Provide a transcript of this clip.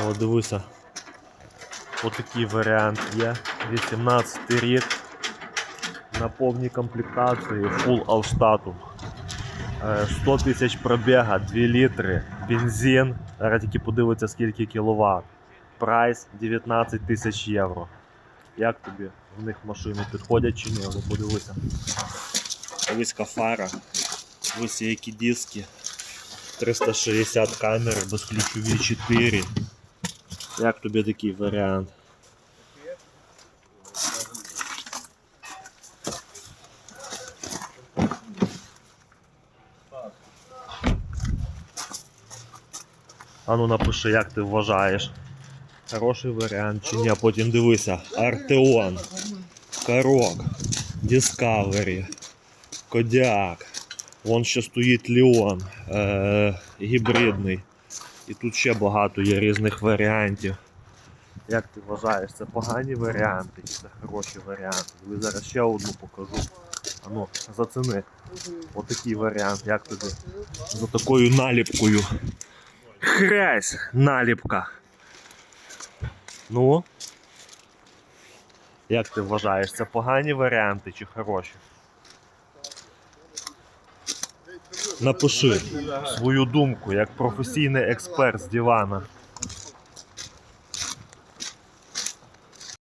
О, дивися. Отакий варіант є. 18 рік. На повній комплектації Allstatum. Е, 100 тисяч пробіга, 2 літри, бензин. Зараз тільки подивиться скільки кіловат. Прайс 19 тисяч євро. Як тобі в них машини підходять чи ні? Подивися. Виська фара. Ось які диски. 360 камер, безключові 4. Як тобі такий варіант? А ну напиши, як ти вважаєш. Хороший варіант чи ні, потім дивися. Артеон, Карок, Discovery, Кодяк. Вон ще стоїть Леон, е- гібридний. І тут ще багато є різних варіантів. Як ти вважаєш, це погані варіанти чи це хороші варіанти? Тобі зараз ще одну покажу. А ну, заціни. Отакий варіант, як тобі? За такою наліпкою. Хрясь, наліпка. Ну. Як ти вважаєш, це погані варіанти чи хороші? Напиши свою думку як професійний експерт з дивана.